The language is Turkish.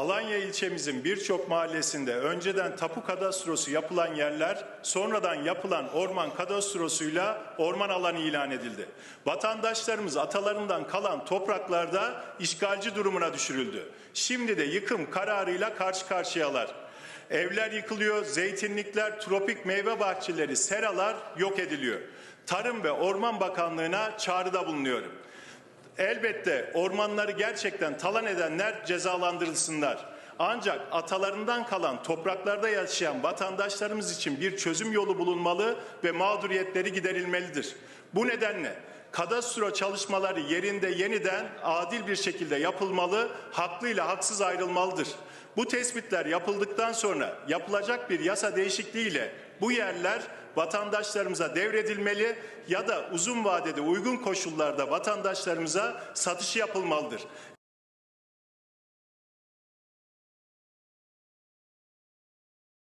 Alanya ilçemizin birçok mahallesinde önceden tapu kadastrosu yapılan yerler sonradan yapılan orman kadastrosuyla orman alanı ilan edildi. Vatandaşlarımız atalarından kalan topraklarda işgalci durumuna düşürüldü. Şimdi de yıkım kararıyla karşı karşıyalar. Evler yıkılıyor, zeytinlikler, tropik meyve bahçeleri, seralar yok ediliyor. Tarım ve Orman Bakanlığı'na çağrıda bulunuyorum. Elbette ormanları gerçekten talan edenler cezalandırılsınlar. Ancak atalarından kalan topraklarda yaşayan vatandaşlarımız için bir çözüm yolu bulunmalı ve mağduriyetleri giderilmelidir. Bu nedenle kadastro çalışmaları yerinde yeniden adil bir şekilde yapılmalı, haklıyla haksız ayrılmalıdır. Bu tespitler yapıldıktan sonra yapılacak bir yasa değişikliğiyle bu yerler vatandaşlarımıza devredilmeli ya da uzun vadede uygun koşullarda vatandaşlarımıza satışı yapılmalıdır.